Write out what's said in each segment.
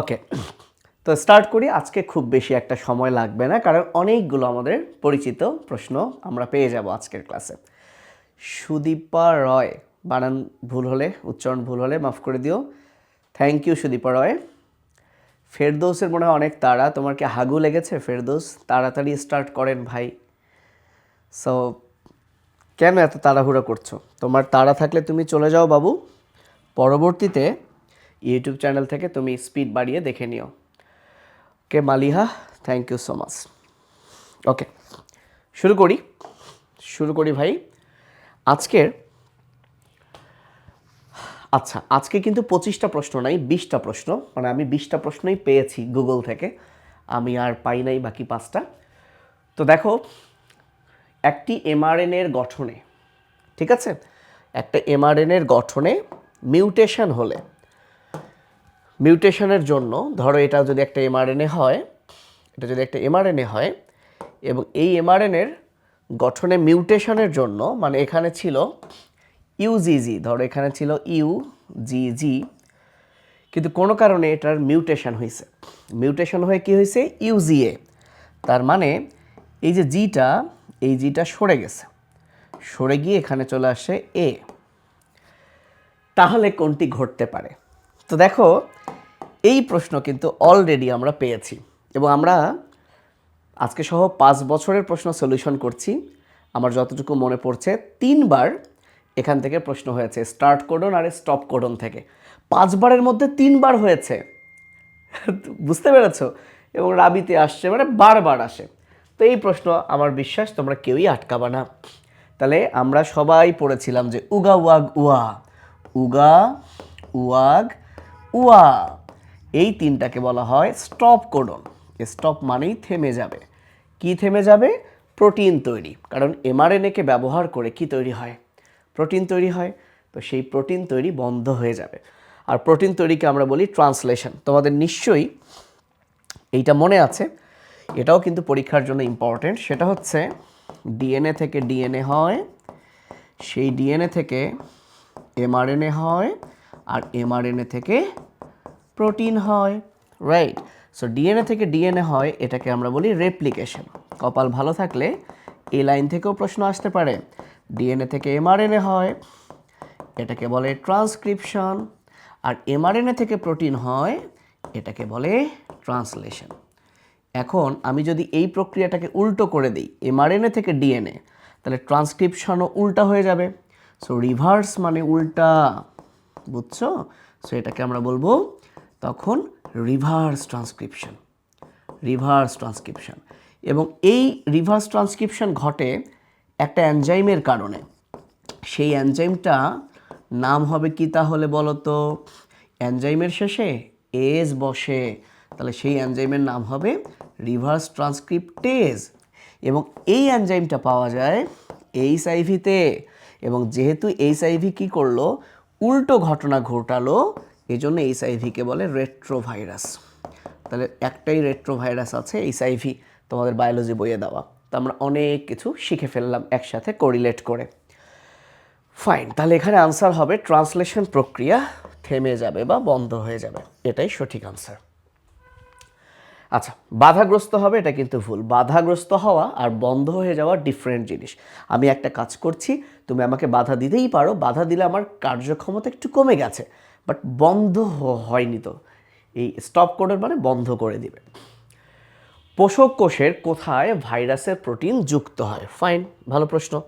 ওকে তো স্টার্ট করি। আজকে খুব বেশি একটা সময় লাগবে না, কারণ অনেকগুলো আমাদের পরিচিত প্রশ্ন আমরা পেয়ে যাব আজকের ক্লাসে সুদীপা রয়, বানান ভুল হলে, উচ্চারণ ভুল হলে মাফ করে দিও। Thank you Sudipa Roy. ফেরদৌসের মনে হয় অনেক তাড়া। তোমার কি হাগু লেগেছে ফেরদৌস? তাড়াতাড়ি স্টার্ট করেন ভাই। সো কেন এত তাড়াহুড়ো করছ? তোমার তাড়া থাকলে তুমি চলে যাও বাবু। পরবর্তীতে ইউটিউব চ্যানেল থেকে তুমি স্পিড বাড়িয়ে দেখে নিও। কে Maliha thank you so much okay শুরু করি। শুরু করি ভাই। আজকের আচ্ছা আজকে কিন্তু পঁচিশটা প্রশ্ন নাই, বিশটা প্রশ্ন। মানে আমি বিশটা প্রশ্নই পেয়েছি গুগল থেকে। আমি আর পাই নাই বাকি পাঁচটা। তো দেখো, একটি এমআরএনএর গঠনে, ঠিক আছে? একটা এমআরএনএর গঠনে মিউটেশন হলে মিউটেশনের জন্য, ধরো এটা যদি একটা এমআরএনএ হয়, এটা যদি একটা এমআরএনএ হয়, এবং এই এমআরএনএর গঠনে মিউটেশনের জন্য মানে এখানে ছিল ইউজিজি ধরো এখানে ছিল ইউ ইউজিজি কিন্তু কোনো কারণে এটার মিউটেশন হয়েছে মিউটেশন হয়ে কি হয়েছে ইউজিএ তার মানে এই যে জিটা এই জিটা সরে গেছে। সরে গিয়ে এখানে চলে আসে এ তাহলে কোনটি ঘটতে পারে? তো দেখো, এই প্রশ্ন কিন্তু অলরেডি আমরা পেয়েছি এবং আমরা আজকে সহ পাঁচ বছরের প্রশ্ন সলিউশন করছি। আমার যতটুকু মনে পড়ছে, তিনবার এখান থেকে প্রশ্ন হয়েছে স্টার্ট কোডন আর স্টপ কোডন থেকে। পাঁচবারের মধ্যে তিনবার হয়েছে। বুঝতে পেরেছ? এবং রাবিতে আসছে মানে বারবার আসে। তো এই প্রশ্ন আমার বিশ্বাস, তোমরা কেউই আটকাবা না। তাহলে আমরা সবাই পড়েছিলাম যে উগা ওয়াগ উয়া। উগা উয়াগ উয়া। এই তিনটাকে বলা হয় স্টপ কোডন। স্টপ মানেই থেমে যাবে। কি থেমে যাবে? প্রোটিন তৈরি। কারণ এমআরএনএকে ব্যবহার করে কি তৈরি হয়? প্রোটিন তৈরি হয়। তো সেই প্রোটিন তৈরি বন্ধ হয়ে যাবে। আর প্রোটিন তৈরিকে আমরা বলি ট্রান্সলেশন। তোমাদের নিশ্চয়ই এইটা মনে আছে। এটাও কিন্তু পরীক্ষার জন্য ইম্পর্টেন্ট। সেটা হচ্ছে ডিএনএ থেকে ডিএনএ হয়, সেই ডিএনএ থেকে এমআরএনএ হয়, আর এমআরএনএ থেকে প্রোটিন হয়। রাইট সো ডিএনএ থেকে ডিএনএ হয়, এটাকে আমরা বলি রেপ্লিকেশন কপাল ভালো থাকলে এই লাইন থেকেও প্রশ্ন আসতে পারে। ডিএনএ থেকে এমআরএনএ হয়, এটাকে বলে ট্রান্সক্রিপশন আর এমআরএনএ থেকে প্রোটিন হয়, এটাকে বলে ট্রান্সলেশন এখন আমি যদি এই প্রক্রিয়াটাকে উল্টো করে দিই এমআরএনএ থেকে ডিএনএ তাহলে ট্রান্সক্রিপশনও উল্টা হয়ে যাবে। সো রিভার্স মানে উল্টা, বুঝছ? সো এটাকে আমরা বলব তখন রিভার্স ট্রান্সক্রিপশন রিভার্স ট্রান্সক্রিপশন এবং এই রিভার্স ট্রান্সক্রিপশন ঘটে একটা অ্যানজাইমের কারণে। সেই অ্যানজাইমটা নাম হবে কি তাহলে বলো তো অ্যানজাইমের শেষে এজ বসে। তাহলে সেই অ্যানজাইমের নাম হবে রিভার্স ট্রান্সক্রিপ্টেজ এবং এই অ্যানজাইমটা পাওয়া যায় এইচ আইভিতে এবং যেহেতু এইচ আইভি কী করল? উল্টো ঘটনা ঘটালো এই জন্য এইচ আইভিকে বলে রেট্রোভাইরাস তাহলে একটাই রেট্রোভাইরাস আছে এইচ আইভি তোমাদের বায়োলজি বইয়ে দেওয়া। তো আমরা অনেক কিছু শিখে ফেললাম একসাথে কোরিলেট করে। ফাইন তাহলে এখানে আনসার হবে ট্রান্সলেশন প্রক্রিয়া থেমে যাবে বা বন্ধ হয়ে যাবে। এটাই সঠিক আনসার আচ্ছা বাধাগ্রস্ত হবে, এটা কিন্তু ভুল। বাধাগ্রস্ত হওয়া আর বন্ধ হয়ে যাওয়া ডিফারেন্ট জিনিস। আমি একটা কাজ করছি, তুমি আমাকে বাধা দিতেই পারো। বাধা দিলে আমার কার্যক্ষমতা একটু কমে গেছে। বাট বন্ধ হয়নি তো। এই স্টপ কোডের মানে বন্ধ করে দিবে। পোষক কোষের কোথায় ভাইরাসের প্রোটিন যুক্ত হয়? ফাইন ভালো প্রশ্ন।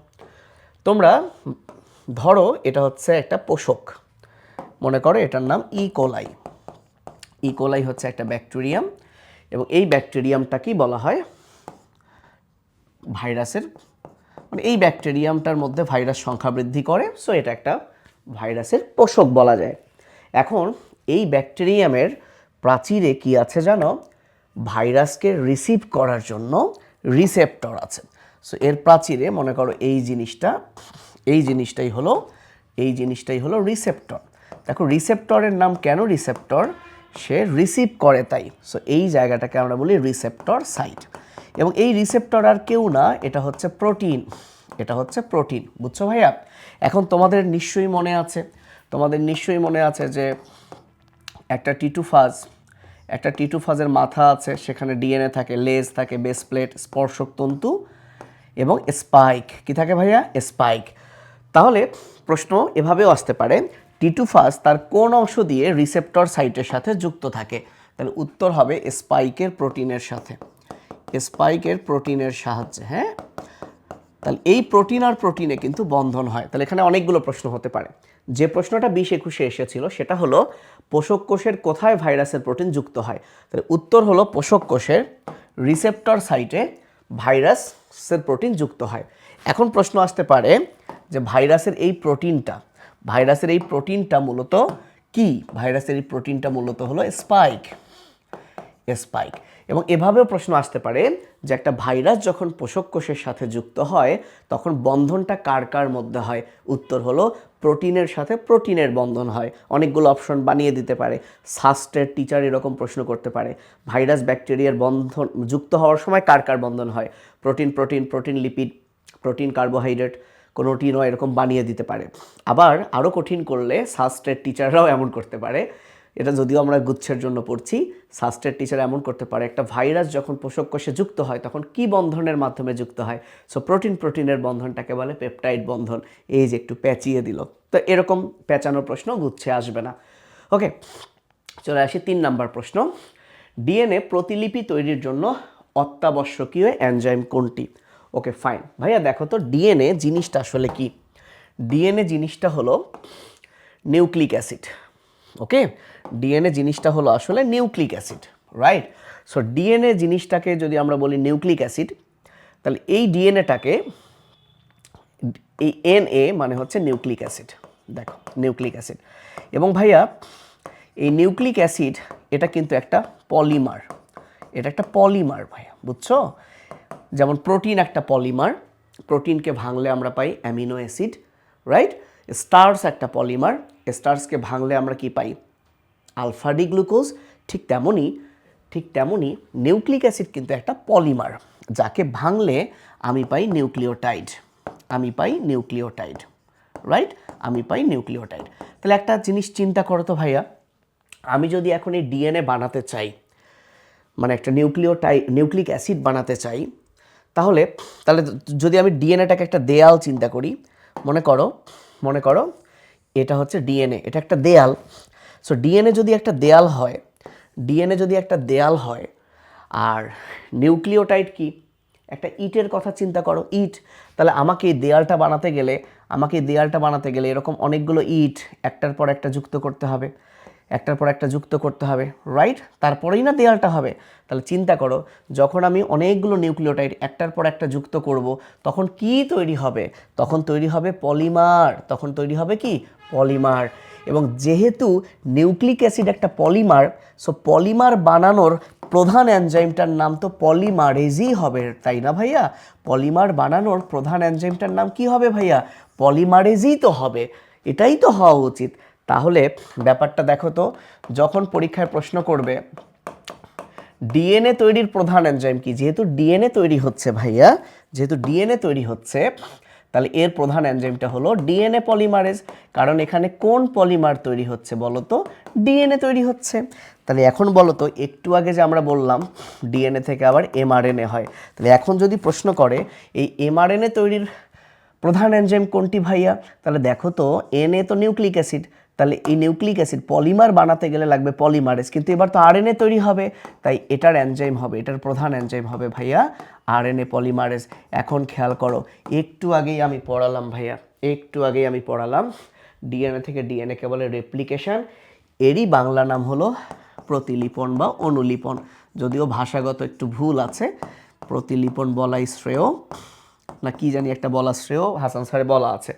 তোমরা, ধরো এটা হচ্ছে একটা পোষক। মনে করো এটার নাম ইকোলাই ইকোলাই হচ্ছে একটা ব্যাকটেরিয়াম এবং এই ব্যাকটেরিয়ামটাকেই বলা হয়? ভাইরাসের মানে এই ব্যাকটেরিয়ামটার মধ্যে ভাইরাস সংখ্যা বৃদ্ধি করে সো এটা একটা ভাইরাসের পোষক বলা যায়। এখন এই ব্যাকটেরিয়ামের প্রাচীরে কি আছে জানো? ভাইরাসকে রিসিভ করার জন্য রিসেপ্টর আছে। সো এর প্রাচীরে মনে করো এই জিনিসটা, এই জিনিসটাই হলো, এই জিনিসটাই হলো রিসেপ্টর। দেখো, রিসেপ্টরের নাম কেন রিসেপ্টর? সে রিসিভ করে তাই। সো এই জায়গাটাকে আমরা বলি রিসেপ্টর সাইট। এবং এই রিসেপ্টর আর কেউ না, এটা হচ্ছে প্রোটিন। এটা হচ্ছে প্রোটিন। বুঝছ ভাইয়া? এখন তোমাদের নিশ্চয়ই মনে আছে। তোমাদের নিশ্চয়ই মনে আছে যে একটা টিটু ফাজ একটা টিটু ফাজের মাথা আছে, সেখানে ডিএনএ থাকে লেজ থাকে বেস প্লেট স্পর্শক তন্তু এবং স্পাইক কি থাকে ভাইয়া? স্পাইক তাহলে প্রশ্ন এভাবেও আসতে পারে টিটুফাস তার কোন অংশ দিয়ে রিসেপ্টর সাইটের সাথে যুক্ত থাকে? তাহলে উত্তর হবে স্পাইকের প্রোটিনের সাথে। স্পাইকের প্রোটিনের সাহায্যে হ্যাঁ? তাহলে এই প্রোটিন আর প্রোটিনে কিন্তু বন্ধন হয়। তাহলে এখানে অনেকগুলো প্রশ্ন হতে পারে। যে প্রশ্নটা বিশ একুশে এসেছিল, সেটা হলো পোষক কোষের কোথায় ভাইরাসের প্রোটিন যুক্ত হয়? তাহলে উত্তর হলো পোষক কোষের রিসেপ্টর সাইটে ভাইরাসের প্রোটিন যুক্ত হয়। এখন প্রশ্ন আসতে পারে যে ভাইরাসের এই প্রোটিনটা, ভাইরাসের এই প্রোটিনটা মূলত কি? ভাইরাসের এই প্রোটিনটা মূলত হলো স্পাইক স্পাইক এবং এভাবেও প্রশ্ন আসতে পারে যে একটা ভাইরাস যখন পোষক কোষের সাথে যুক্ত হয়, তখন বন্ধনটা কার কার মধ্যে হয়? উত্তর হলো প্রোটিনের সাথে প্রোটিনের বন্ধন হয়। অনেকগুলো অপশন বানিয়ে দিতে পারে। সাস্টের টিচার এরকম প্রশ্ন করতে পারে, ভাইরাস ব্যাকটেরিয়ার বন্ধন যুক্ত হওয়ার সময় কার কার বন্ধন হয়? Protein protein protein lipid protein carbohydrate কোনোটিনও এরকম বানিয়ে দিতে পারে। আবার আরও কঠিন করলে সাস্টের টিচাররাও এমন করতে পারে এটা যদিও আমরা গুচ্ছের জন্য পড়ছি সাস্টের টিচার এমন করতে পারে, একটা ভাইরাস যখন পোষক কোষে যুক্ত হয়, তখন কি বন্ধনের মাধ্যমে যুক্ত হয়? সো প্রোটিন প্রোটিনের বন্ধনটাকে বলে পেপটাইড বন্ধন, এই যে একটু প্যাচিয়ে দিল। তো এরকম প্যাচানোর প্রশ্ন গুচ্ছে আসবে না। ওকে চলে আসি তিন নাম্বার প্রশ্ন। ডিএনএ প্রতিলিপি তৈরির জন্য অত্যাবশ্যকীয় এনজাইম কোনটি? ওকে ফাইন ভাইয়া, দেখো তো, ডিএনএ জিনিসটা আসলে কি? ডিএনএ জিনিসটা হলো নিউক্লিক অ্যাসিড। ওকে? ডিএনএ জিনিসটা হলো আসলে nucleic acid right so DNA জিনিসটাকে যদি আমরা বলি নিউক্লিক অ্যাসিড, তাহলে এই ডিএনএটাকে এই এ মানে হচ্ছে নিউক্লিক অ্যাসিড। দেখো, নিউক্লিক অ্যাসিড। এবং ভাইয়া, এই নিউক্লিক অ্যাসিড, এটা কিন্তু একটা পলিমার। এটা একটা পলিমার ভাইয়া, বুঝছ? যেমন প্রোটিন একটা পলিমার, প্রোটিনকে ভাঙলে আমরা পাই অ্যামিনো অ্যাসিড রাইট স্টার্স একটা পলিমার স্টার্সকে ভাঙলে আমরা কি পাই? আলফা ডি গ্লুকোজ, ঠিক তেমনই ঠিক তেমনই নিউক্লিক অ্যাসিড কিন্তু একটা পলিমার, যাকে ভাঙলে আমি পাই নিউক্লিওটাইড, আমি পাই নিউক্লিওটাইড রাইট আমি পাই নিউক্লিওটাইড। তাহলে একটা জিনিস চিন্তা করো তো ভাইয়া, আমি যদি এখন এই ডিএনএ বানাতে চাই মানে একটা নিউক্লিওটাই, নিউক্লিক অ্যাসিড বানাতে চাই, তাহলে তাহলে যদি আমি ডিএনএটাকে একটা দেয়াল চিন্তা করি, মনে করো মনে করো এটা হচ্ছে ডিএনএ, এটা একটা দেয়াল। সো ডিএনএ যদি একটা দেয়াল হয়, ডিএনএ যদি একটা দেয়াল হয়, আর নিউক্লিওটাইড কি? একটা ইটের কথা চিন্তা করো, ইট। তাহলে আমাকে এই দেয়ালটা বানাতে গেলে, আমাকে এই দেয়ালটা বানাতে গেলে এরকম অনেকগুলো ইট একটার পর একটা যুক্ত করতে হবে, একটার পর একটা যুক্ত করতে হবে রাইট তারপরেই না দেয়ালটা হবে। তাহলে চিন্তা করো, যখন আমি অনেকগুলো নিউক্লিওটাইড একটার পর একটা যুক্ত করব, তখন কি তৈরি হবে? তখন তৈরি হবে পলিমার, তখন তৈরি হবে কি? পলিমার। এবং যেহেতু নিউক্লিক অ্যাসিড একটা পলিমার সো পলিমার বানানোর প্রধান এনজাইমটার নাম তো পলিমারেজই হবে, তাই না ভাইয়া? পলিমার বানানোর প্রধান এনজাইমটার নাম কি হবে ভাইয়া? পলিমারেজই তো হবে, এটাই তো হওয়া উচিত। তাহলে ব্যাপারটা দেখো তো, যখন পরীক্ষায় প্রশ্ন করবে, ডিএনএ তৈরির প্রধান এনজাইম কি? যেহেতু ডিএনএ তৈরি হচ্ছে ভাইয়া, যেহেতু ডিএনএ তৈরি হচ্ছে তাহলে এর প্রধান এনজাইমটা হলো ডিএনএ পলিমারেজ। কারণ এখানে কোন পলিমার তৈরি হচ্ছে বলো তো? ডিএনএ তৈরি হচ্ছে। তাহলে এখন বলো তো, একটু আগে যে আমরা বললাম ডিএনএ থেকে আবার এমআরএনএ হয়। তাহলে এখন যদি প্রশ্ন করে, এই এমআরএনএ তৈরির প্রধান এনজাইম কোনটি ভাইয়া? তাহলে দেখো তো এনএ তো নিউক্লিক অ্যাসিড। তাহলে এই নিউক্লিক অ্যাসিড পলিমার বানাতে গেলে লাগবে পলিমারেজ, কিন্তু এবার তো আরএনএ তৈরি হবে, তাই এটার এনজাইম হবে, এটার প্রধান এনজাইম হবে ভাইয়া আর আরএনএ পলিমারেজ। এখন খেয়াল করো, একটু আগেই আমি পড়ালাম ভাইয়া, একটু আগেই আমি পড়ালাম ডিএনএ থেকে ডিএনএ বলে রেপ্লিকেশন এরই বাংলা নাম হলো প্রতিলিপন বা অনুলিপন। যদিও ভাষাগত একটু ভুল আছে, প্রতিলিপন বলাই শ্রেয়, না কি জানি একটা বলা শ্রেয়, হাসান স্যারে বলা আছে।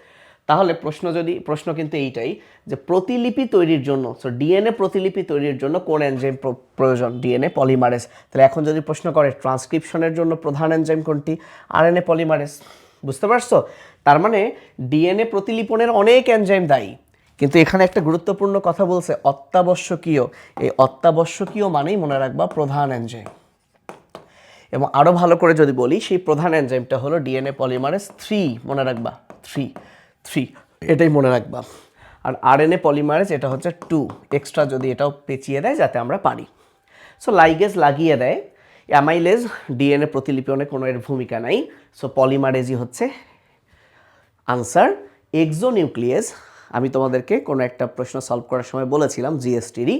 তাহলে প্রশ্ন যদি, প্রশ্ন কিন্তু এইটাই যে প্রতিলিপি তৈরির জন্য সো ডিএনএ প্রতিলিপি তৈরির জন্য কোন এনজাইম প্রয়োজন? ডিএনএ পলিমারেজ তাহলে এখন যদি প্রশ্ন করে ট্রান্সক্রিপশনের জন্য প্রধান এনজাইম কোনটি? আরএনএ পলিমারেজ বুঝতে পারছ? তার মানে ডিএনএ প্রতিলিপনের অনেক এনজাইম দায়ী। কিন্তু এখানে একটা গুরুত্বপূর্ণ কথা বলছে, অত্যাবশ্যকীয়। এই অত্যাবশ্যকীয় মানেই মনে রাখবা প্রধান এনজাইম এবং আরও ভালো করে যদি বলি, সেই প্রধান এনজাইমটা হলো ডিএনএ পলিমারেজ থ্রি মনে রাখবা? থ্রি থ্রি, এটাই মনে রাখবা। আর আর আরএনএ পলিমারেজ এটা হচ্ছে টু এক্সট্রা যদি এটাও পেঁচিয়ে দেয় যাতে আমরা পারি। সো লাইগেজ লাগিয়ে দেয়। অ্যামাইলেজ ডিএনএ প্রতিলিপনে কোনো এর ভূমিকা নাই। সো পলিমারেজই হচ্ছে আনসার এক্সোনিউক্লিয়াস আমি তোমাদেরকে কোনো একটা প্রশ্ন সলভ করার সময় বলেছিলাম জিএসটিরই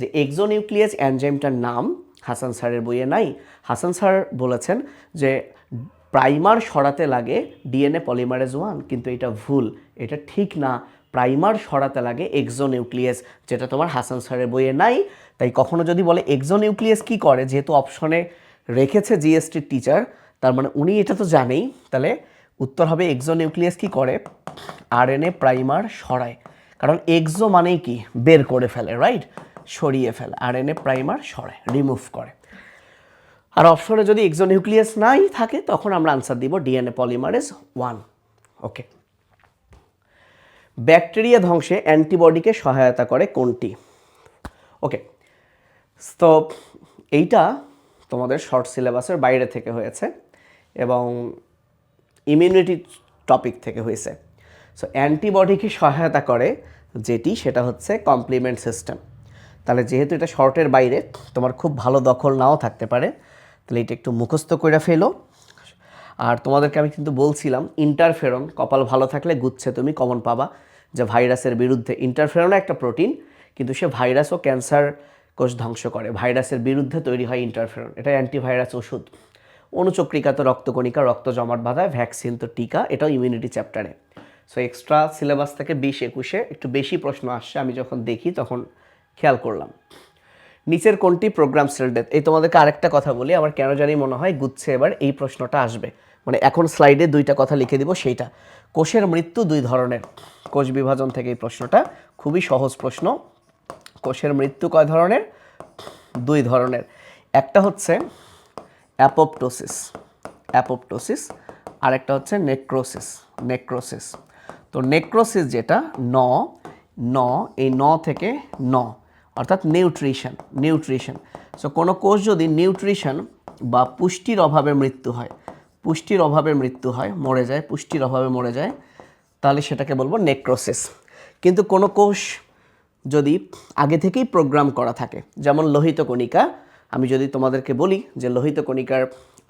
যে এক্সোনিউক্লিয়াস অ্যানজাইমটার নাম হাসান স্যারের বইয়ে নাই। হাসান স্যার বলেছেন যে প্রাইমার সরাতে লাগে ডিএনএ পলিমারেজ ওয়ান, কিন্তু এটা ভুল। এটা ঠিক না। প্রাইমার সরাতে লাগে এক্সোনিউক্লিয়াস, যেটা তোমার হাসান স্যারের বইয়ে নাই। তাই কখনো যদি বলে এক্সোনিউক্লিয়াস কি করে, যেহেতু অপশনে রেখেছে জিএসটির টিচার, তার মানে উনি এটা তো জানেই। তাহলে উত্তর হবে এক্সোনিউক্লিয়াস কি করে? আরএনএ প্রাইমার সরায়। কারণ এক্সো মানেই কি? বের করে ফেলে রাইট সরিয়ে ফেলে। আরএনএ প্রাইমার সরায় রিমুভ করে। আর অপশনে যদি এক্সোনিউক্লিয়াস নাই থাকে, তখন আমরা আনসার দিব DNA polymerase one okay bacteria ধ্বংসে অ্যান্টিবডিকে সহায়তা করে কোনটি? ওকে তো এইটা তোমাদের শর্ট সিলেবাসের বাইরে থেকে হয়েছে এবং ইমিউনিটি টপিক থেকে হয়েছে। সো অ্যান্টিবডিকে সহায়তা করে যেটি, সেটা হচ্ছে কমপ্লিমেন্ট সিস্টেম তাহলে যেহেতু এটা শর্টের বাইরে, তোমার খুব ভালো দখল নাও থাকতে পারে। তাহলে এটা একটু মুখস্থ করে ফেলো। আর তোমাদেরকে আমি কিন্তু বলছিলাম ইন্টারফেরন কপাল ভালো থাকলে গুচ্ছে, তুমি কমন পাবা। যে ভাইরাসের বিরুদ্ধে ইন্টারফেরন একটা প্রোটিন কিন্তু সে ভাইরাস ও ক্যান্সার কোষ ধ্বংস করে। ভাইরাসের বিরুদ্ধে তৈরি হয় ইন্টারফেরন এটা অ্যান্টিভাইরাস ওষুধ। অনুচক্রিকা তো রক্তকণিকা, রক্ত জমাট বাঁধায় ভ্যাকসিন তো টিকা, এটাও ইমিউনিটি চ্যাপ্টারে সো এক্সট্রা সিলেবাস থেকে বিশ একুশে একটু বেশি প্রশ্ন আসছে, আমি যখন দেখি তখন খেয়াল করলাম। নিচের কোনটি প্রোগ্রাম ডেথ এই তোমাদেরকে আরেকটা কথা বলি, আমার কেন জানি মনে হয় গুচ্ছে এবার এই প্রশ্নটা আসবে। মানে এখন স্লাইডে দুইটা কথা লিখে দিব, সেইটা। কোষের মৃত্যু দুই ধরনের। কোষ বিভাজন থেকে এই প্রশ্নটা খুবই সহজ প্রশ্ন। কোষের মৃত্যু কয় ধরনের? দুই ধরনের। একটা হচ্ছে অ্যাপোপটোসিস অ্যাপোপটোসিস আর একটা হচ্ছে নেক্রোসিস নেক্রোসিস তো নেক্রোসিস যেটা, ন ন, এই ন থেকে ন। অর্থাৎ নিউট্রিশন নিউট্রিশন। সো কোনো কোষ যদি নিউট্রিশন বা পুষ্টির অভাবে মৃত্যু হয়, পুষ্টির অভাবে মৃত্যু হয়, মরে যায়, পুষ্টির অভাবে মরে যায়, তাহলে সেটাকে বলব নেক্রোসিস। কিন্তু কোনো কোষ যদি আগে থেকেই প্রোগ্রাম করা থাকে, যেমন লোহিত কণিকা, আমি যদি তোমাদেরকে বলি যে লোহিত কণিকার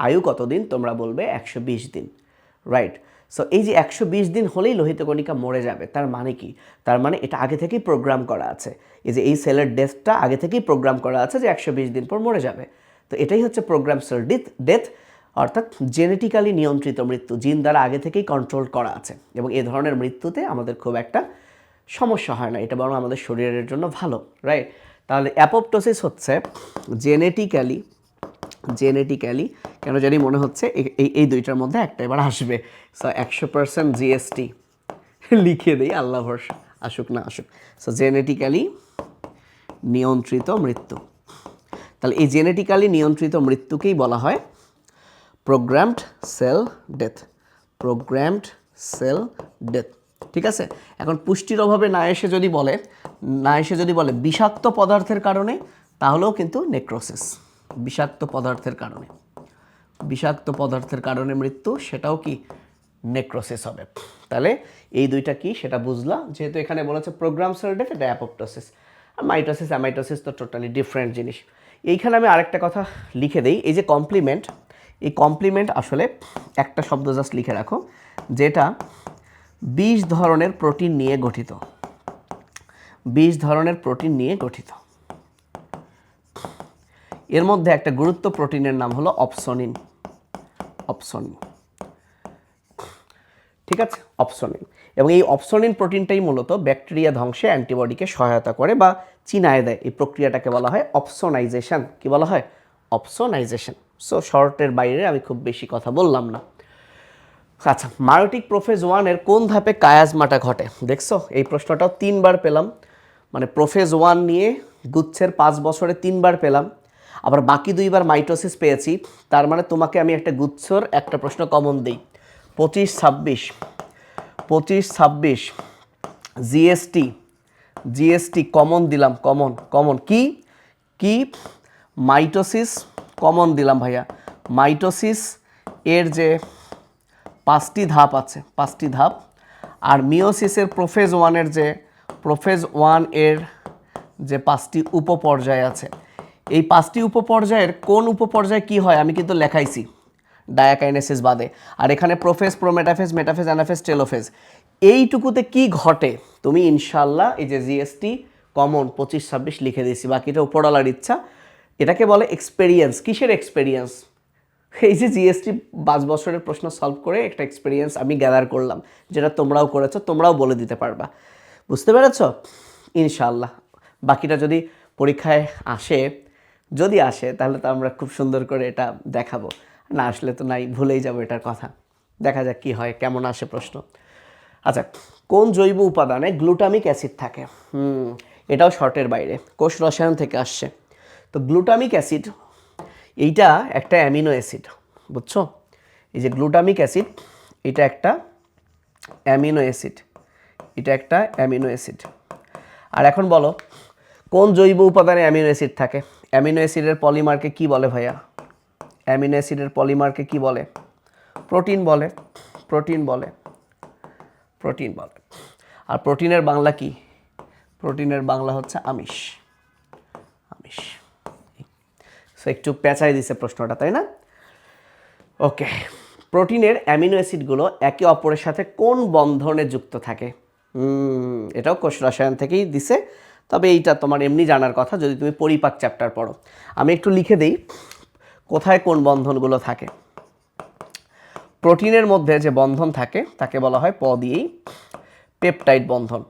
আয়ু কতদিন, তোমরা বলবে একশো বিশ দিন। রাইট সো এই যে একশো বিশ দিন হলেই লোহিত কণিকা মরে যাবে, তার মানে কি? তার মানে এটা আগে থেকেই প্রোগ্রাম করা আছে। এই যে এই সেলের ডেথটা আগে থেকেই প্রোগ্রাম করা আছে যে একশো বিশ দিন পর মরে যাবে। তো এটাই হচ্ছে প্রোগ্রাম সেল ডেথ ডেথ অর্থাৎ জেনেটিক্যালি নিয়ন্ত্রিত মৃত্যু জিন দ্বারা আগে থেকেই কন্ট্রোল করা আছে। এবং এ ধরনের মৃত্যুতে আমাদের খুব একটা সমস্যা হয় না, এটা বরং আমাদের শরীরের জন্য ভালো রাইট তাহলে অ্যাপোপটোসিস হচ্ছে জেনেটিক্যালি জেনেটিক্যালি কেন জানি মনে হচ্ছে এই- এই দুইটার মধ্যে একটা এবার আসবে। সো একশো পার্সেন্ট জিএসটি লিখে দিই, আল্লাহ ভরসা, আসুক না আসুক। সো জেনেটিক্যালি নিয়ন্ত্রিত মৃত্যু। তাহলে এই জেনেটিক্যালি নিয়ন্ত্রিত মৃত্যুকেই বলা হয় programmed cell death programmed cell death ঠিক আছে? এখন পুষ্টির অভাবে না এসে যদি বলে, না এসে যদি বলে বিষাক্ত পদার্থের কারণে, তাহলেও কিন্তু নেক্রোসিস বিষাক্ত পদার্থের কারণে। বিষাক্ত পদার্থের কারণে মৃত্যু, সেটাও কি নেক্রোসিস হবে? তাহলে এই দুইটা কি সেটা বুঝলা যেহেতু এখানে বলেছে প্রোগ্রাম সেল ডেথ এটা অ্যাপোপ্টোসিস আর মাইটোসিস অ্যামাইটোসিস তো টোটালি ডিফারেন্ট জিনিস। এইখানে আমি আরেকটা কথা লিখে দিই, এই যে কমপ্লিমেন্ট এই কমপ্লিমেন্ট আসলে একটা শব্দ জাস্ট লিখে রাখো, যেটা বিশ ধরনের প্রোটিন নিয়ে গঠিত। বিশ ধরনের প্রোটিন নিয়ে গঠিত। এর মধ্যে একটা গুরুত্ব প্রোটিনের নাম হলো অপসনিন। অপসনিন। ঠিক আছে? অপসনিন। এবং এই অপসনিন প্রোটিনটাই মূলত ব্যাকটেরিয়া ধ্বংসে অ্যান্টিবডিকে সহায়তা করে বা চিনায় দেয়। এই প্রক্রিয়াটাকে বলা হয় অপসোনাইজেশন। কি বলা হয়? অপসোনাইজেশন। সো শর্টের বাইরে আমি খুব বেশি কথা বললাম না। আচ্ছা মায়োটিক প্রোফেজ ওয়ানের কোন ধাপে কায়াজমাটা ঘটে? দেখছ? এই প্রশ্নটাও তিনবার পেলাম। মানে প্রোফেজ ওয়ান নিয়ে গুচ্ছের পাঁচ বছরে তিনবার পেলাম। আবার বাকি দুইবার মাইটোসিস পেয়েছি, তার মানে তোমাকে আমি একটা গুচ্ছর একটা প্রশ্ন কমন দিই। পঁচিশ ছাব্বিশ পঁচিশ ছাব্বিশ জিএসটি জিএসটি কমন দিলাম কমন কমন কি? কি? মাইটোসিস কমন দিলাম ভাইয়া। মাইটোসিস এর যে পাঁচটি ধাপ আছে, পাঁচটি ধাপ। আর মিওসিসের প্রোফেজ ওয়ানের যে, প্রোফেজ ওয়ানের যে পাঁচটি উপপর্যায় আছে এই পাঁচটি উপপর্যায়ের কোন উপপর্যায়ে কি হয় আমি কিন্তু লেখাইছি ডায়াকাইনেসিস বাদে। আর এখানে prophase, prometaphase, metaphase, anaphase, telophase. এইটুকুতে কি ঘটে? তুমি ইনশাল্লাহ এই যে জিএসটি, কমন পঁচিশ, ছাব্বিশ লিখে দিয়েছি, বাকিটা উপরওয়ালার ইচ্ছা। এটাকে বলে এক্সপেরিয়েন্স কিসের এক্সপেরিয়েন্স এই যে জিএসটি পাঁচ বছরের প্রশ্ন সলভ করে একটা এক্সপিরিয়েন্স আমি গ্যাদার করলাম, যেটা তোমরাও করেছ, তোমরাও বলে দিতে পারবা। বুঝতে পেরেছ? ইনশাল্লাহ বাকিটা যদি পরীক্ষায় আসে যদি আসে, তাহলে তো আমরা খুব সুন্দর করে এটা দেখাবো। না আসলে তো নাই, ভুলেই যাব এটার কথা। দেখা যাক কি হয়, কেমন আসে প্রশ্ন। আচ্ছা কোন জৈব উপাদানে গ্লুটামিক অ্যাসিড থাকে? হুম, এটাও শর্টের বাইরে। কোষ রসায়ন থেকে আসছে। তো গ্লুটামিক অ্যাসিড, এইটা একটা অ্যামিনো অ্যাসিড, বুঝছ? এই যে গ্লুটামিক অ্যাসিড, এটা একটা অ্যামিনো অ্যাসিড, এটা একটা অ্যামিনো অ্যাসিড। আর এখন বলো, কোন জৈব উপাদানে অ্যামিনো অ্যাসিড থাকে? অ্যামিনো অ্যাসিডের পলিমারকে কি বলে ভাইয়া? অ্যামিনো অ্যাসিডের পলিমারকে কি বলে? প্রোটিন বলে প্রোটিন বলে প্রোটিন বলে। আর প্রোটিনের বাংলা কি? প্রোটিনের বাংলা হচ্ছে আমিষ। আমিষ। সো একটু পেঁচাই দিছে প্রশ্নটা, তাই না? ওকে প্রোটিনের অ্যামিনো অ্যাসিডগুলো একে অপরের সাথে কোন বন্ধনে যুক্ত থাকে? এটাও কোষ রসায়ন থেকেই দিছে। তবে এইটা তোমার এমনি জানার কথা যদি তুমি পরিপাক চ্যাপ্টার পড়ো। আমি একটু লিখে দিই, কোথায় কোন বন্ধনগুলো থাকে? প্রোটিনের মধ্যে যে বন্ধন থাকে, তাকে বলা হয় প দিয়েই পেপটাইড বন্ধন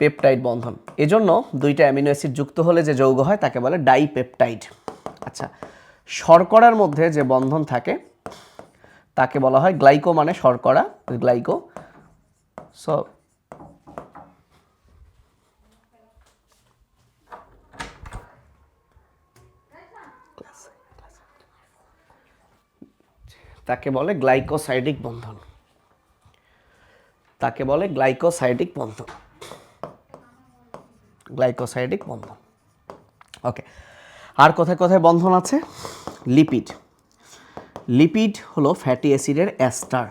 পেপটাইড বন্ধন। এজন্য দুইটা অ্যামিনো অ্যাসিড যুক্ত হলে যে যৌগ হয়, তাকে বলে ডাইপেপটাইড। আচ্ছা শর্করার মধ্যে যে বন্ধন থাকে, তাকে বলা হয় গ্লাইকো মানে শর্করা, গ্লাইকো, সো তাকে বলে গ্লাইকোসাইডিক বন্ধন। তাকে বলে গ্লাইকোসাইডিক বন্ধন। গ্লাইকোসাইডিক বন্ধন। ওকে আর কোথায় কোথায় বন্ধন আছে? লিপিড। লিপিড হলো ফ্যাটি অ্যাসিডের অ্যাস্টার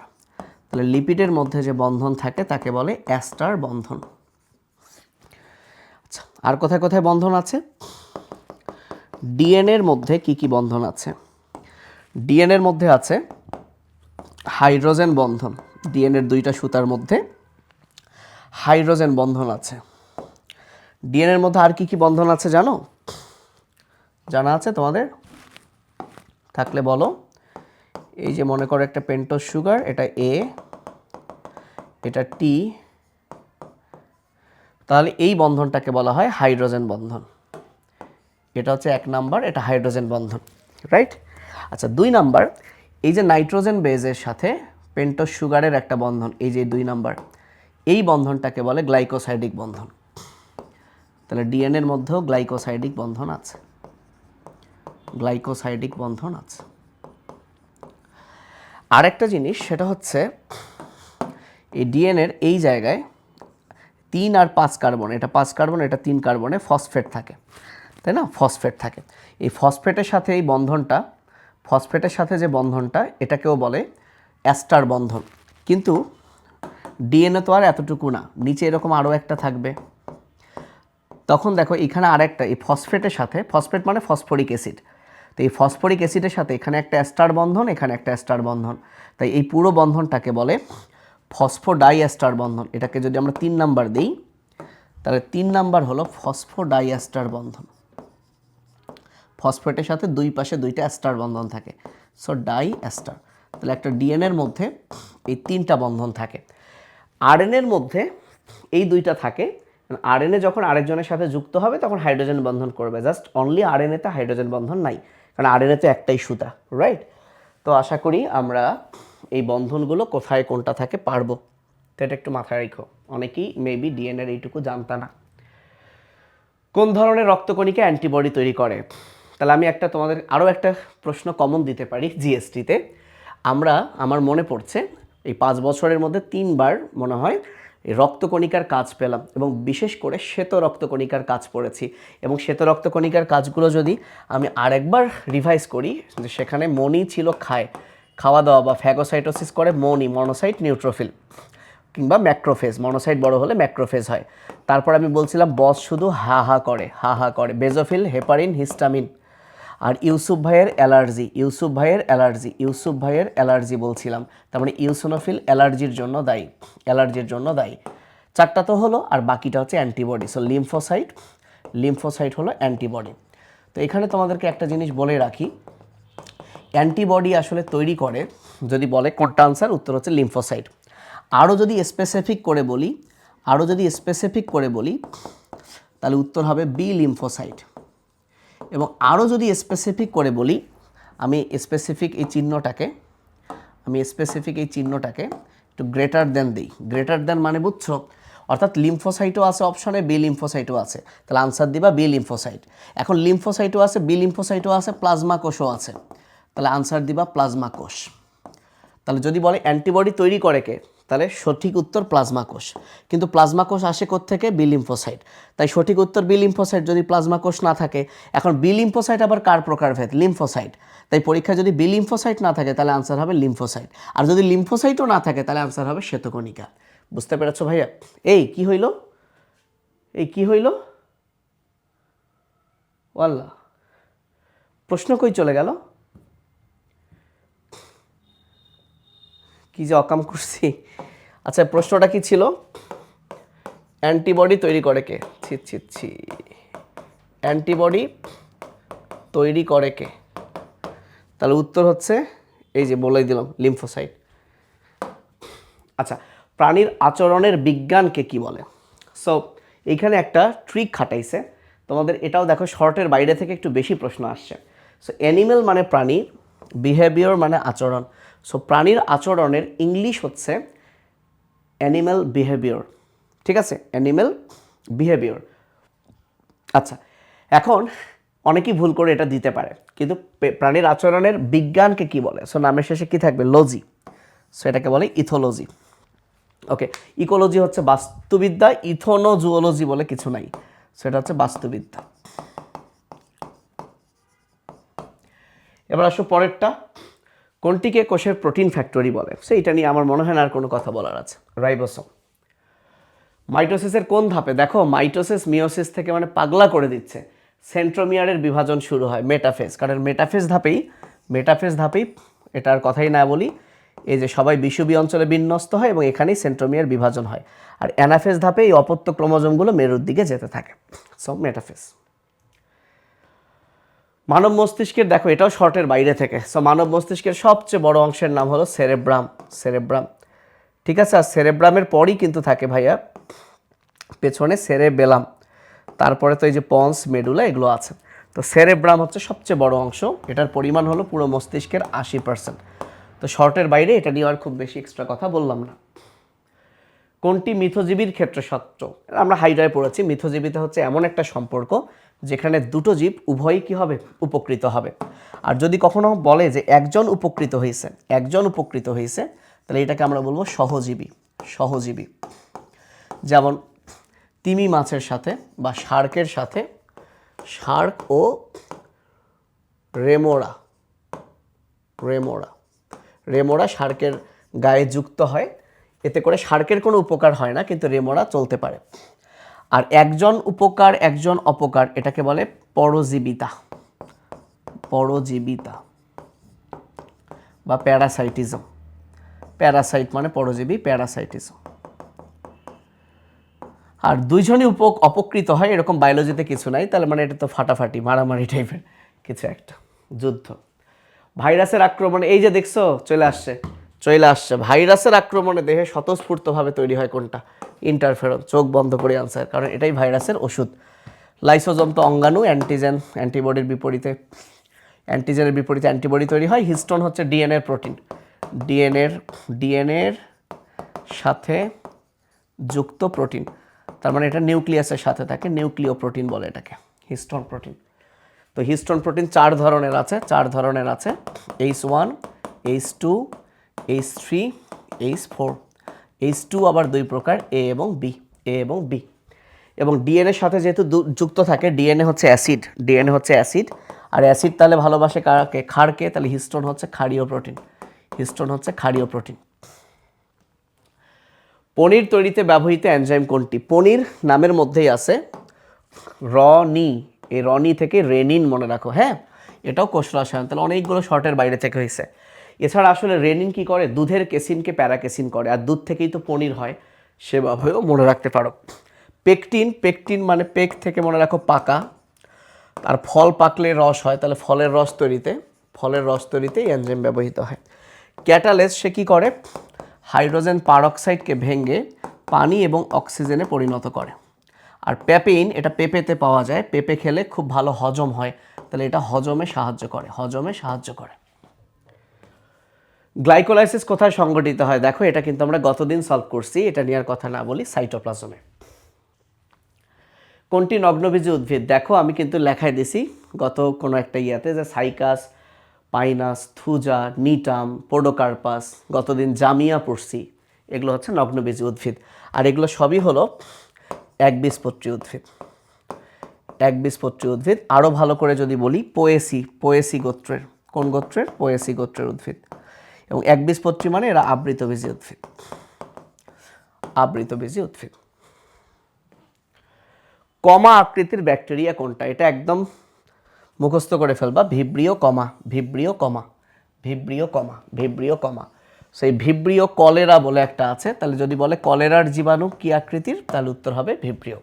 তাহলে লিপিডের মধ্যে যে বন্ধন থাকে, তাকে বলে অ্যাস্টার বন্ধন। আচ্ছা আর কোথায় কোথায় বন্ধন আছে? ডিএনএর মধ্যে কি কি বন্ধন আছে? ডিএনএর মধ্যে আছে হাইড্রোজেন বন্ধন ডিএনএর দুইটা সুতার মধ্যে হাইড্রোজেন বন্ধন আছে। ডিএনএর মধ্যে আর কি কি বন্ধন আছে জানো? জানা আছে তোমাদের? থাকলে বলো। এই যে মনে করো একটা পেন্টোজ সুগার এটা এ এটা টি তাহলে এই বন্ধনটাকে বলা হয় হাইড্রোজেন বন্ধন। এটা হচ্ছে এক নাম্বার, এটা হাইড্রোজেন বন্ধন রাইট আচ্ছা দুই নাম্বার এই যে নাইট্রোজেন বেজের সাথে পেন্টোজ সুগারের একটা বন্ধন, এই যে দুই নাম্বার, এই বন্ধনটাকে বলে গ্লাইকোসাইডিক বন্ধন। তাহলে ডিএনএর মধ্যেও গ্লাইকোসাইডিক বন্ধন আছে। গ্লাইকোসাইডিক বন্ধন আছে। আরেকটা জিনিস, সেটা হচ্ছে এই ডিএনএর এই জায়গায় তিন আর পাঁচ কার্বন, এটা পাঁচ কার্বন, এটা তিন কার্বনে ফসফেট থাকে। তাই না? ফসফেট থাকে। এই ফসফেটের সাথে এই বন্ধনটা ফসফেটের সাথে যে বন্ধনটা, এটাকেও বলে অ্যাস্টার বন্ধন। কিন্তু ডিএনএ তো আর এতটুকু না, নিচে এরকম আরও একটা থাকবে। তখন দেখো, এখানে আরেকটা, এই ফসফেটের সাথে, ফসফেট মানে ফসফরিক অ্যাসিড। তো এই ফসফরিক অ্যাসিডের সাথে এখানে একটা অ্যাস্টার বন্ধন, এখানে একটা অ্যাস্টার বন্ধন। তাই এই পুরো বন্ধনটাকে বলে ফসফোডাই অ্যাস্টার বন্ধন। এটাকে যদি আমরা তিন নাম্বার দিই, তাহলে তিন নাম্বার হলো ফসফোডাই অ্যাস্টার বন্ধন। ফসফেটের সাথে দুই পাশে দুইটা অ্যাস্টার বন্ধন থাকে। সো ডাই অ্যাস্টার তাহলে একটা ডিএনএর মধ্যে এই তিনটা বন্ধন থাকে। আরএনএর মধ্যে এই দুইটা থাকে। আরএনএ যখন আরেকজনের সাথে যুক্ত হবে, তখন হাইড্রোজেন বন্ধন করবে। জাস্ট অনলি আরএনএতে হাইড্রোজেন বন্ধন নাই, কারণ আরএনএতে একটাই সুতা রাইট তো আশা করি আমরা এই বন্ধনগুলো কোথায় কোনটা থাকে পারব। তো এটা একটু মাথায় রেখো। অনেকেই মেবি ডিএনএর এইটুকু জানতা না। কোন ধরনের রক্তকণিকা অ্যান্টিবডি তৈরি করে? তাহলে আমি একটা তোমাদের আরও একটা প্রশ্ন কমন দিতে পারি জিএসটিতে আমরা, আমার মনে পড়ছে, এই পাঁচ বছরের মধ্যে তিনবার মনে হয় রক্তকণিকার কাজ পেলাম এবং বিশেষ করে শ্বেত রক্তকণিকার কাজ পড়েছি। এবং শ্বেত রক্তকণিকার কাজগুলো যদি আমি আরেকবার রিভাইজ করি, যে সেখানে মনি ছিল খায় খাওয়া দাওয়া বা ফ্যাগোসাইটোসিস করে মনি মনোসাইট নিউট্রোফিল কিংবা ম্যাক্রোফেজ মনোসাইট বড় হলে ম্যাক্রোফেজ হয়। তারপর আমি বলছিলাম, বস শুধু হা হা করে, হা হা করে, বেজোফিল হেপারিন হিস্টামিন আর ইউসুফ ভাইয়ের অ্যালার্জি, ইউসুফ ভাইয়ের অ্যালার্জি, ইউসুফ ভাইয়ের অ্যালার্জি বলছিলাম। তার মানে ইউসোনোফিল অ্যালার্জির জন্য দায়ী, অ্যালার্জির জন্য দায়ী। চারটা তো হলো আর বাকিটা হচ্ছে অ্যান্টিবডি। সো লিম্ফোসাইট লিম্ফোসাইট হলো অ্যান্টিবডি। তো এখানে তোমাদেরকে একটা জিনিস বলে রাখি। অ্যান্টিবডি আসলে তৈরি করে যদি বলে কোনটা আনসার উত্তর হচ্ছে লিম্ফোসাইট। আরও যদি স্পেসিফিক করে বলি আরও যদি স্পেসিফিক করে বলি, তাহলে উত্তর হবে বি লিম্ফোসাইট। এবং আরও যদি স্পেসিফিক করে বলি, আমি স্পেসিফিক এই চিহ্নটাকে, আমি স্পেসিফিক এই চিহ্নটাকে একটু গ্রেটার দেন দিই। গ্রেটার দেন মানে বুঝছ? অর্থাৎ লিম্ফোসাইটও আছে অপশনে বি লিম্ফোসাইটও আছে। তাহলে আনসার দিবা বি লিম্ফোসাইট এখন লিম্ফোসাইটও আছে বি লিম্ফোসাইটও আছে প্লাজমা কোষও আছে। তাহলে আনসার দিবা প্লাজমা কোষ। তাহলে যদি বলে অ্যান্টিবডি তৈরি করে কে? তাহলে সঠিক উত্তর প্লাজমা কোষ কিন্তু প্লাজমা কোষ আসে থেকে বি লিম্ফোসাইট। তাই সঠিক উত্তর বি লিম্ফোসাইট যদি প্লাজমা কোষ না থাকে, এখন বি লিম্ফোসাইট আবার কার প্রকারভেদ? লিম্ফোসাইট। তাই পরীক্ষায় যদি বি লিম্ফোসাইট না থাকে, তাহলে আনসার হবে লিম্ফোসাইট। আর যদি লিম্ফোসাইটও না থাকে, তাহলে আনসার হবে শ্বেতকণিকা। বুঝতে পেরেছ ভাইয়া? এই কি হইল? এই কি হইল? ওয়াল্লাহ। প্রশ্ন কই চলে গেল? কি যে অকাম করছি। আচ্ছা প্রশ্নটা কি ছিল? অ্যান্টিবডি তৈরি করে কে? ছি ছি ছি। অ্যান্টিবডি তৈরি করে কে? তাহলে উত্তর হচ্ছে, এই যে বলেই দিলাম, লিম্ফোসাইট। আচ্ছা প্রাণীর আচরণের বিজ্ঞানকে কি বলে? সো এইখানে একটা ট্রিক খাটাইছে। তোমাদের এটাও দেখো, শর্টের বাইরে থেকে একটু বেশি প্রশ্ন আসছে। সো অ্যানিমেল মানে প্রাণী বিহেভিয়ার মানে আচরণ। সো প্রাণীর আচরণের ইংলিশ হচ্ছে অ্যানিম্যাল বিহেভিয়ার ঠিক আছে? অ্যানিম্যাল বিহেভিয়ার আচ্ছা এখন অনেকেই ভুল করে এটা দিতে পারে, কিন্তু প্রাণীর আচরণের বিজ্ঞানকে কি বলে? সো নামের শেষে কি থাকবে? লজি সো এটাকে বলে ইথোলজি ওকে ইকোলজি হচ্ছে বাস্তুবিদ্যা ইথোনো জুওলজি বলে কিছু নাই। সেটা হচ্ছে বাস্তুবিদ্যা। এবার আসো পরেরটা। কোনটিকে কোষের প্রোটিন ফ্যাক্টরি বলে? সেইটা নিয়ে আমার মনে হয় না আর কোনো কথা বলার আছে। রাইবোসোম। মাইটোসিসের কোন ধাপে? দেখো মাইটোসিস মিওসিস থেকে মানে পাগলা করে দিচ্ছে। সেন্ট্রোমিয়ারের বিভাজন শুরু হয় মেটাফেজ। কারণ মেটাফেজ ধাপেই মেটাফেজ ধাপেই এটার কথাই না বলি এই যে সবাই বিষুবী অঞ্চলে বিন্যস্ত হয় এবং এখানেই সেন্ট্রোমিয়ার বিভাজন হয়। আর অ্যানাফেজ ধাপে এই অপত্য ক্রোমোজোমগুলো মেরুর দিকে যেতে থাকে। So metaphase. মানব মস্তিষ্কের, দেখো এটাও শর্টের বাইরে থেকে। সো মানব মস্তিষ্কের সবচেয়ে বড় অংশের নাম হলো সেরেব্রাম সেরেব্রাম। ঠিক আছে? আর সেরেব্রামের পরই কিন্তু থাকে ভাইয়া, পেছনে সেরেবেলাম। তারপরে তো এই যে পন্স, মেডুলা এগুলো আছে। তো সেরেব্রাম হচ্ছে সবচেয়ে বড় অংশ। এটার পরিমাণ হলো পুরো মস্তিষ্কের আশি পার্সেন্ট তো শর্টের বাইরে এটা নিয়ে আর খুব বেশি এক্সট্রা কথা বললাম না। কোনটি মিথজীবীর ক্ষেত্রে সত্য? আমরা হাইডায় পড়েছি, মিথজীবীতে হচ্ছে এমন একটা সম্পর্ক যেখানে দুটো জীব উভয়ই কি হবে? উপকৃত হবে। আর যদি কখনো বলে যে একজন উপকৃত হয়েছে একজন উপকৃত হয়েছে তাহলে এটাকে আমরা বলব সহজীবী সহজীবী। যেমন তিমি মাছের সাথে বা শার্কের সাথে, শার্ক ও রেমোরা রেমোরা রেমোরা শার্কের গায়ে যুক্ত হয় এতে করে শার্কের কোনো উপকার হয় না, কিন্তু রেমোরা চলতে পারে। আর একজন উপকার, একজন অপকার, এটাকে বলে পরজীবিতা। পরজীবিতা বা প্যারাসাইটিজম। প্যারাসাইট মানে পরজীবী, প্যারাসাইটিজম। আর দুইজনই উপ, অপকৃত হয়, এরকম বায়োলজিতে কিছু নাই, তাহলে মানে এটা তো ফাটাফাটি, মারামারি টাইপের কিছু একটা, যুদ্ধ। ভাইরাসের আক্রমণে, এই যে দেখছ, চলে আসছে। চলে আসছে। ভাইরাসের আক্রমণে দেহে স্বতঃস্ফূর্তভাবে তৈরি হয় কোনটা? ইন্টারফেরন চোখ বন্ধ করে আনসার কারণ এটাই ভাইরাসের ওষুধ। লাইসোজম তো অঙ্গাণু অ্যান্টিজেন অ্যান্টিবডির বিপরীতে অ্যান্টিজেনের বিপরীতে অ্যান্টিবডি তৈরি হয়। হিস্টোন হচ্ছে ডিএনএর প্রোটিন ডিএনএর ডিএনএর সাথে যুক্ত প্রোটিন তার মানে এটা নিউক্লিয়াসের সাথে থাকে নিউক্লিয় প্রোটিন বলে এটাকে হিস্টোন প্রোটিন তো হিস্টোন প্রোটিন চার ধরনের আছে, চার ধরনের আছে H one H two H three H four H two আবার দুই প্রকার এ এবং বি এ এবং বি এবং ডিএনএর সাথে যেহেতু যুক্ত থাকে ডিএনএ হচ্ছে অ্যাসিড ডিএনএ হচ্ছে অ্যাসিড। আর অ্যাসিড তাহলে ভালোবাসে কাকে? ক্ষারকে তাহলে হিস্টোন হচ্ছে ক্ষারীয় প্রোটিন, হিস্টোন হচ্ছে ক্ষারীয় প্রোটিন। পনির তৈরিতে ব্যবহৃত এনজাইম কোনটি? পনির নামের মধ্যেই আছে রনি, এই রনি থেকে রেনিন মনে রাখো হ্যাঁ? এটাও কোষ রসায়ন, তাহলে অনেকগুলো শর্টের বাইরে থেকে হয়েছে এছাড়া আসলে রেনিন কি করে? দুধের কেসিনকে প্যারাকেসিন করে, আর দুধ থেকেই তো পনির হয়। সেভাবেও মনে রাখতে পারো। পেকটিন পেকটিন মানে পেক থেকে মনে রাখো পাকা। আর ফল পাকলে রস হয়, তাহলে ফলের রস তৈরিতে, ফলের রস তৈরিতে এনজাইম ব্যবহৃত হয়। ক্যাটালেস সে কী করে? হাইড্রোজেন পারঅক্সাইডকে ভেঙে পানি এবং অক্সিজেনে পরিণত করে। আর পেপেইন, এটা পেঁপেতে পাওয়া যায়, পেঁপে খেলে খুব ভালো হজম হয়। তাহলে এটা হজমে সাহায্য করে, হজমে সাহায্য করে। গ্লাইকোলাইসিস কোথায় সংগঠিত হয়? দেখো, এটা কিন্তু আমরা গতদিন সলভ করছি। এটা নেওয়ার কথা না বলি সাইটোপ্লাজমে কোনটি নগ্নবীজি উদ্ভিদ? দেখো, আমি কিন্তু লেখায় দিছি গত কোনো একটা ইয়াতে যে Cycas, Pinus, Thuja, Gnetum, Podocarpus, গতদিন জামিয়া পড়ছি। এগুলো হচ্ছে নগ্নবীজি উদ্ভিদ। আর এগুলো সবই হলো একবীজপত্রী উদ্ভিদ। একবীজপত্রী উদ্ভিদ। আরও ভালো করে যদি বলি, পোয়েসি পোয়েসি গোত্রের। কোন গোত্রের? পোয়েসি গোত্রের উদ্ভিদ। এবং একবীজপত্রী মানে এরা আবৃতবীজী উদ্ভিদ। আবৃতবীজী উদ্ভিদ। কমা আকৃতির ব্যাকটেরিয়া কোনটা? এটা একদম মুখস্থ করে ফেলবা। Vibrio comma Vibrio comma Vibrio comma Vibrio comma. সেই ভিব্রিও কলেরা বলে একটা আছে। তাহলে যদি বলে কলেরার জীবাণু কি আকৃতির, তাহলে উত্তর হবে ভিব্রিও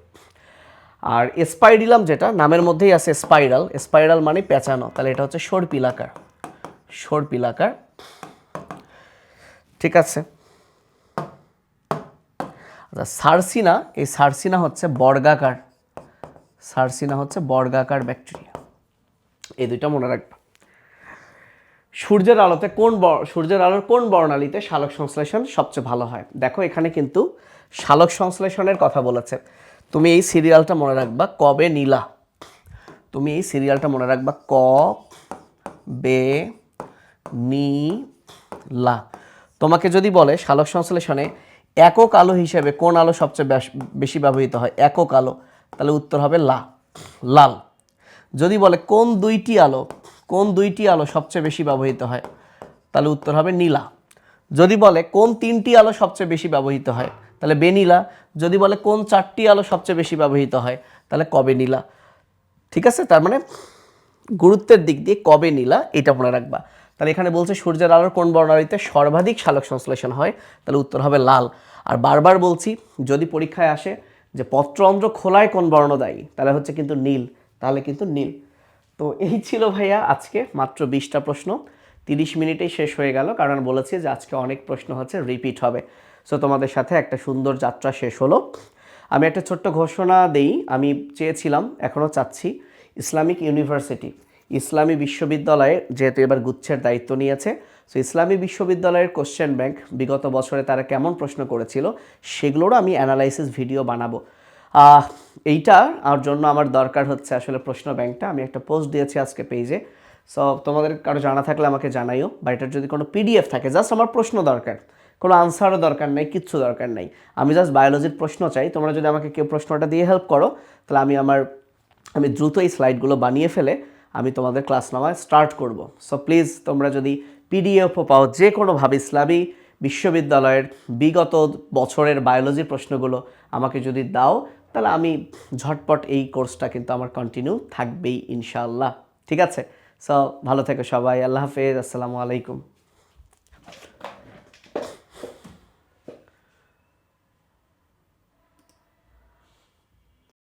আর স্পাইডিলাম যেটা, নামের মধ্যেই আছে স্পাইরাল। স্পাইরাল মানে পেঁচানো। তাহলে এটা হচ্ছে সর্পিলাকার। সর্পিলাকার। ঠিক আছে? আচ্ছা সার্সিনা, এই সার্সিনা হচ্ছে বর্গাকার। সার্সিনা হচ্ছে বর্গাকার ব্যাকটেরিয়া। এই দুইটা মনে রাখবা। সূর্যের আলোতে কোন সূর্যের আলোর কোন বর্ণালীতে শালক সংশ্লেষণ সবচেয়ে ভালো হয়? দেখো, এখানে কিন্তু শালক সংশ্লেষণের কথা বলেছে। তুমি এই সিরিয়ালটা মনে রাখবা কবে নীলা? তুমি এই সিরিয়ালটা মনে রাখবা ক, বে, নি, লা। তোমাকে যদি বলে শালক সংশ্লেষণে একক আলো হিসেবে কোন আলো সবচেয়ে বেশি ব্যবহৃত হয়? একক আলো। তাহলে উত্তর হবে লা, লাল। যদি বলে কোন দুইটি আলো, কোন দুইটি আলো সবচেয়ে বেশি ব্যবহৃত হয়? তাহলে উত্তর হবে নীলা। যদি বলে কোন তিনটি আলো সবচেয়ে বেশি ব্যবহৃত হয়? তাহলে বেনীলা যদি বলে কোন চারটি আলো সবচেয়ে বেশি ব্যবহৃত হয়? তাহলে কবে নীলা। ঠিক আছে? তার মানে গুরুত্বের দিক দিয়ে কবে নীলা, এটা মনে রাখবা। তাহলে এখানে বলছে সূর্যের আলোর কোন বর্ণালীতে সর্বাধিক শালক সংশ্লেষণ হয়? তাহলে উত্তর হবে লাল। আর বারবার বলছি, যদি পরীক্ষায় আসে যে পত্রন্ধ্র খোলায় কোন বর্ণ দায়ী, তাহলে হচ্ছে কিন্তু নীল, তাহলে কিন্তু নীল। তো এই ছিল ভাইয়া আজকে মাত্র বিশটা প্রশ্ন। তিরিশ মিনিটেই শেষ হয়ে গেল, কারণ বলেছি যে আজকে অনেক প্রশ্ন হচ্ছে, রিপিট হবে। সো তোমাদের সাথে একটা সুন্দর যাত্রা শেষ হলো। আমি একটা ছোট্ট ঘোষণা দেই, আমি চেয়েছিলাম, এখনও চাচ্ছি, ইসলামিক ইউনিভার্সিটি। ইসলামী বিশ্ববিদ্যালয়ে, যেহেতু এবার গুচ্ছের দায়িত্ব নিয়েছে সো ইসলামী বিশ্ববিদ্যালয়ের কোশ্চেন ব্যাংক বিগত বছরে তারা কেমন প্রশ্ন করেছিল, সেগুলোরও আমি অ্যানালাইসিস ভিডিও বানাবো। এইটা আর জন্য আমার দরকার হচ্ছে আসলে প্রশ্ন ব্যাংকটা। আমি একটা পোস্ট দিয়েছি আজকে পেজে সো তোমাদের কারও জানা থাকলে আমাকে জানাইও, বা এটার যদি কোনো পিডিএফ থাকে জাস্ট আমার প্রশ্ন দরকার। কোনো আনসারও দরকার নেই, কিচ্ছু দরকার নেই। আমি জাস্ট বায়োলজির প্রশ্ন চাই। তোমরা যদি আমাকে কেউ প্রশ্নটা দিয়ে হেল্প করো, তাহলে আমি আমার, আমি দ্রুত এই স্লাইডগুলো বানিয়ে ফেলে আমি তোমাদের ক্লাস নেওয়া স্টার্ট করব। সো প্লিজ তোমরা যদি পিডিএফও পাও, যে কোনোভাবে ইসলামী বিশ্ববিদ্যালয়ের বিগত বছরের বায়োলজির প্রশ্নগুলো আমাকে যদি দাও, তাহলে আমি ঝটপট এই কোর্সটা কিন্তু আমার কন্টিনিউ থাকবেই, ইনশাআল্লাহ। ঠিক আছে? সো ভালো থেকো সবাই, আল্লাহ হাফেজ, আসসালামু আলাইকুম।